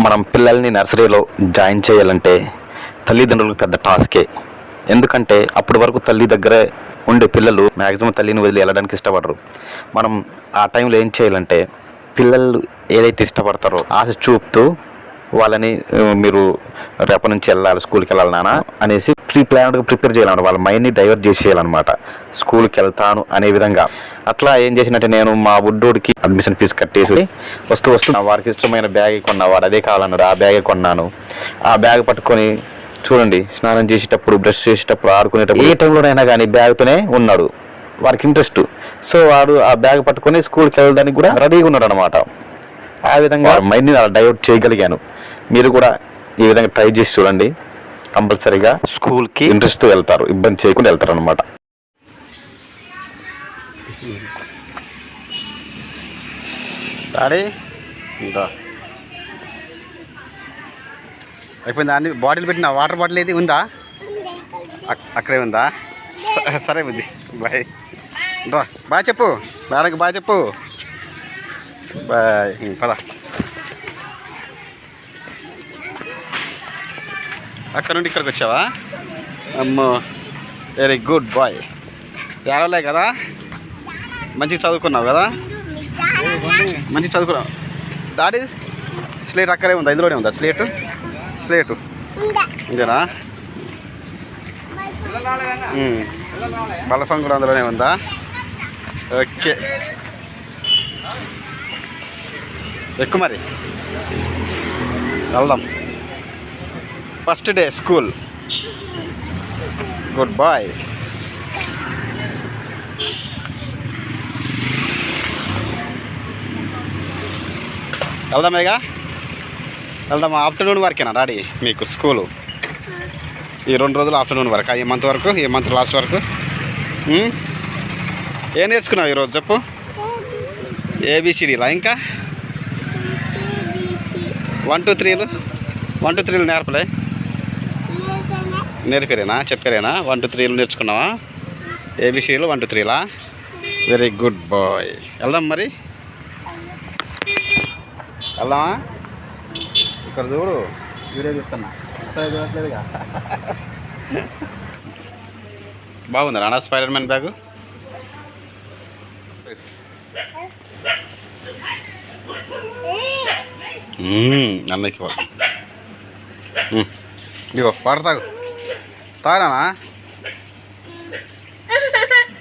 మనం పిల్లల్ని నర్సరీలో జాయిన్ చేయాలంటే తల్లిదండ్రులకు పెద్ద టాస్కే. ఎందుకంటే అప్పటి వరకు తల్లి దగ్గరే ఉండే పిల్లలు మ్యాక్సిమం తల్లిని వదిలి వెళ్ళడానికి ఇష్టపడరు. మనం ఆ టైంలో ఏం చేయాలంటే పిల్లలు ఏదైతే ఇష్టపడతారో ఆశ చూపుతూ వాళ్ళని మీరు రేపటి నుంచి వెళ్ళాలి స్కూల్కి వెళ్ళాలి నాన్న అనేసి ప్రీ ప్లాన్డ్గా ప్రిపేర్ చేయాలన్నమాట. వాళ్ళ మైండ్ని డైవర్ట్ చేసేయాలన్నమాట. స్కూల్కి వెళ్తాను అనే విధంగా. అట్లా ఏం చేసినట్టే నేను మా బుడ్డోడికి అడ్మిషన్ ఫీజు కట్టేసి వస్తూ వస్తూ వారికి ఇష్టమైన బ్యాగ్ కొన్నా వాడు అదే కావాలన్నాడు ఆ బ్యాగే కొన్నాను. ఆ బ్యాగ్ పట్టుకొని చూడండి స్నానం చేసేటప్పుడు బ్రష్ చేసేటప్పుడు ఆడుకునేటప్పుడు ఏ టైంలోనైనా కానీ బ్యాగ్తోనే ఉన్నాడు. వారికి ఇంట్రెస్ట్ సో వాడు ఆ బ్యాగ్ పట్టుకొని స్కూల్కి వెళ్ళడానికి కూడా రెడీగా ఉన్నాడు అనమాట ఆ విధంగా మైండ్ని అలా డైవర్ట్ చేయగలిగాను. మీరు కూడా ఈ విధంగా ట్రై చేసి చూడండి. కంపల్సరీగా స్కూల్కి ఇంట్రెస్ట్తో వెళ్తారు. ఇబ్బంది చేయకుండా వెళ్తారు అనమాట డాడీ? ఇంకా అయిపోయిందా అన్ని బాటిల్ పెట్టిన? వాటర్ బాటిల్ ఏది? ఉందా? అక్- అక్కడే ఉందా? సరే బుద్ధి బాయ్. రా బాయ్ చెప్పు. మేడంకి బాయ్ చెప్పు. బాయ్ పద అక్కడ నుండి ఇక్కడికి వచ్చావా? అమ్మో వెరీ గుడ్ బాయ్ ఏడవలే కదా? మంచిగా చదువుకున్నావు కదా? మంచిగా చదువుకున్నావు. డాడీ స్లేట్ అక్కడే ఉందా? ఇందులోనే ఉందా స్లేటు స్లేటు ఇంతేనా? బలఫం కూడా అందులోనే ఉందా? ఓకే ఎక్కువ మరి వెళ్దాం first day school good boy వెళ్దామేగా వెళ్దాం ఆఫ్టర్నూన్ వరకేనా డాడీ మీకు స్కూలు ఈ రెండు రోజులు ఆఫ్టర్నూన్ వరకు? ఈ మంత్ వరకు? ఈ మంత్ లాస్ట్ వరకు? ఏం నేర్చుకున్నావు ఈరోజు చెప్పు? ఏబిసిడీలా ఇంకా? వన్ టూ త్రీలు? వన్ టూ త్రీలు నేర్పలే. నేర్పారేనా? చెప్పారేనా? వన్ టూ త్రీలు నేర్చుకున్నావా? ఏబిసిడీలు one two త్రీలా? Very good boy. వెళ్దాం మరి. వెళ్దామా? ఇక్కడ చూడు వీడియో చూస్తున్నా. అసలు చూడట్లేదుగా బాగుందా నాన్న స్పైడర్ మ్యాన్ బ్యాగు? మ్మ్, అన్నయ్యకి ఇవ్వ. మ్మ్. ఇదిగో వాటర్ తాగు తాగానా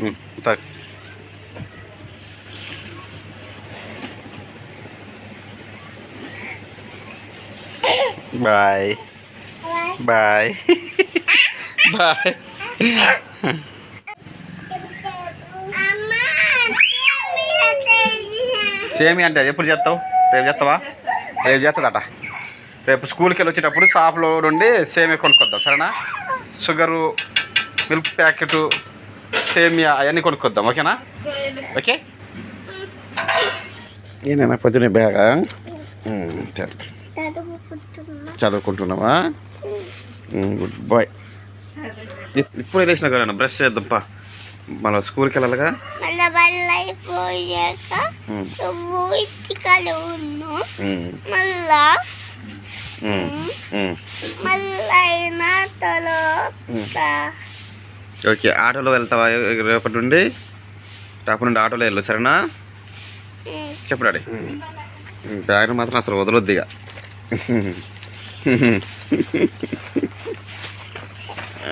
మ్మ్, తాగు బాయ్ బాయ్ బాయ్ సేమి అంటే ఎప్పుడు చేస్తావు? రేపు చేస్తావా? రేపు చేస్తుందట. రేపు స్కూల్కి వెళ్ళి వచ్చేటప్పుడు షాప్లో నుండి సేమియా కొనుక్కొద్దాం సరేనా? షుగరు మిల్క్ ప్యాకెట్ సేమియా అవన్నీ కొనుక్కొద్దాం ఓకేనా? ఓకే? ఏనైనా పొద్దునే బ్యాగా? చదువుకుంటున్నావా? Good boy. ఇప్పుడు వేసిన కదా బ్రష్ చేద్దాంపా మన స్కూల్కి వెళ్ళాలిగా? మళ్ళా వాళ్ళ అయిపోయాక ఉమ్, నువ్వు ఇటుకలు ఉన్ను. మళ్ళా. మళ్ళా ఓకే ఆటోలో వెళ్తావా? రేపటి నుండి? రేపటి నుండి ఆటోలో వెళ్ళు సరేనా? చెప్పు డాడీ. బ్యాగ్ మాత్రం అసలు వదలొద్దు ఇక.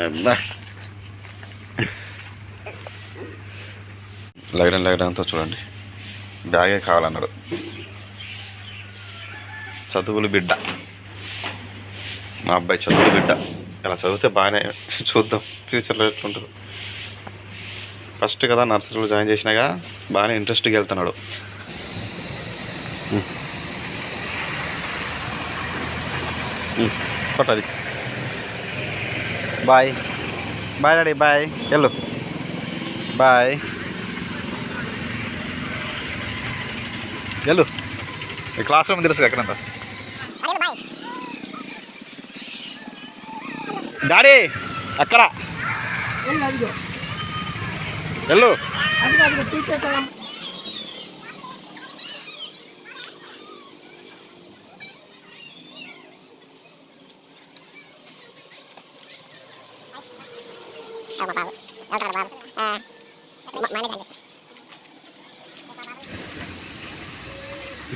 అబ్బా. లగడం లగడంతో చూడండి. బ్యాగే కావాలన్నాడు. చదువులు బిడ్డ. మా అబ్బాయి చదువులు బిడ్డ. ఇలా చదివితే బాగానే చూద్దాం. ఫ్యూచర్లో ఎట్లుంటుంది. ఫస్ట్ కదా నర్సరీలో జాయిన్ చేసినాగా బాగానే ఇంట్రెస్ట్గా వెళ్తున్నాడు. కొట్టది. బాయ్. Bye daddy bye. వెళ్ళు. Bye. Jalu. Di classroom terus kayak kenapa? Dari, halo, halo, halo, halo, halo, halo, halo, halo, halo, halo, halo,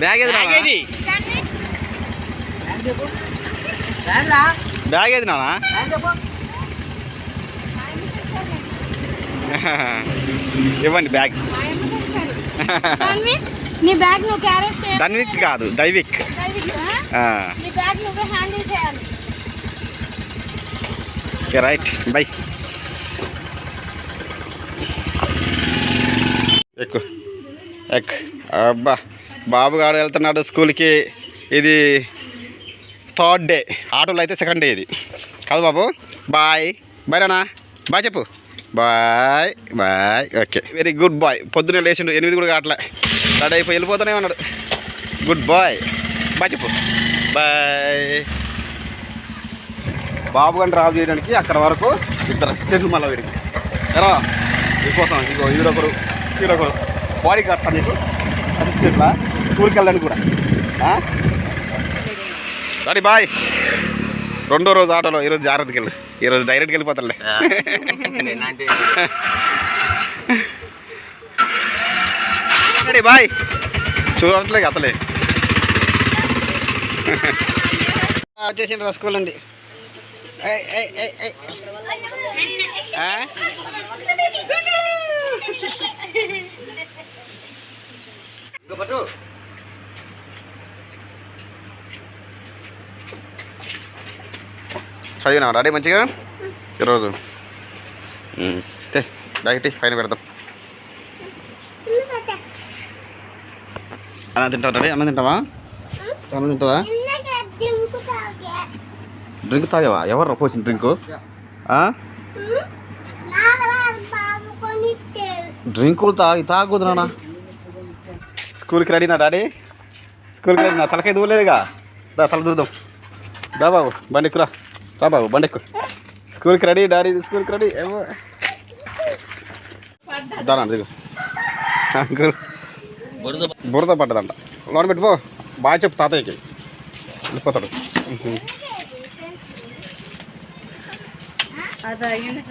bag ఏది? నాన్న? బ్యాగ్ ఏది నానా ఇవ్వండి బ్యాగ్. నీ బ్యాగ్ నువ్వు క్యారేజ్ ధన్విక్ కాదు దైవిక్. ఆ, నీ బ్యాగ్ నువ్వే హ్యాండిల్ చేయాలి. ఓకే రైట్ బై ఎక్కు ఎక్ అబ్బా బాబు గారు వెళ్తున్నాడు స్కూల్కి. ఇది థర్డ్ డే. ఆటోలో అయితే సెకండ్ డే ఇది. కాదు బాబు. బాయ్. బాయ్ రానా బాయ్ చెప్పు. Bye. Bye. Okay. Very good boy పొద్దున్నే లేచిండు. ఎనిమిది కూడా కావట్లే. రెడీ అయిపోయి వెళ్ళిపోతూనే ఉన్నాడు. గుడ్ బాయ్ బాయ్ చెప్పు. బాయ్. బాబు గారిని డ్రాప్ చేయడానికి అక్కడ వరకు ఇద్దరు అసిస్టెంట్లు మళ్ళీ వీడికి ఎరా వెళ్ళిపోతాం ఇగో ఈడొకరు ఈడొకరు బాడీ కడతాను నీకు అసిస్టెంట్లా స్కూల్కి వెళ్ళడానికి కూడా. Ready bye. రెండో రోజు ఆటోలో ఈరోజు జాగ్రత్తకి వెళ్ళు. ఈరోజు డైరెక్ట్కి వెళ్ళిపోతానులే. Ready bye. చూడట్లేదు అసలే. వచ్చేసిండ్రు స్కూల్ అండి ఏయ్, ఏయ్, ఏయ్, ఏయ్. ఆ? ఇంకో పట్టు. చదివినా రెడీ మంచిగా ఈరోజు ఉమ్, తే బ్యాగ్ ఇట్టి పైన పెడదాం అన్నం తింటావా రెడీ అన్నం తింటావా అన్నం తింటావా ఇందాక డ్రింక్ తాగా డ్రింక్ తాగావా? ఎవరు పోసిన డ్రింకు? డ్రింకులు తాగి తాగకూడదు నాన్న. స్కూల్కి రెడీనా డాడీ. స్కూల్కి రెడీనా తలకై తలకాయ దూలేదుగా దా తల దూద్దాం దా బాబు బండి ఎక్కురా. రా బాబు బండి ఎక్కు. స్కూల్కి రెడీ డాడీ స్కూల్కి రెడీ. ఏమో. దానా దిగు. గురు బురద పడ్డదంట. లోన పెట్టుకో బాగా చెప్పు తాతయ్యకి. వెళ్ళిపోతాడు. అది అయ్యింది